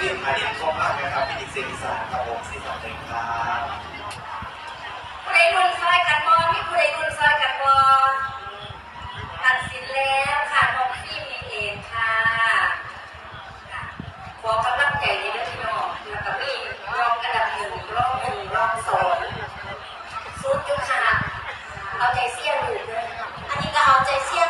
เรียนมาณิชย์เข้ามานะครับเป็นอีกเซนิสานกับผมสิงสันเลยครับผู้ใดนุ่นซอยกันบอมีผู้ใดนุ่นซอยกันบอตัดสินแล้วค่ะของพี่มีเองค่ะขอกำลังใจในเรื่องที่องแล้วก็มีรอบกระดับหนึ่งรอบหนึ่งรอบสองสุดยุคขนาเอาใจเสี่ยงอยู่อันนี้ก็เอาใจเสี่ยง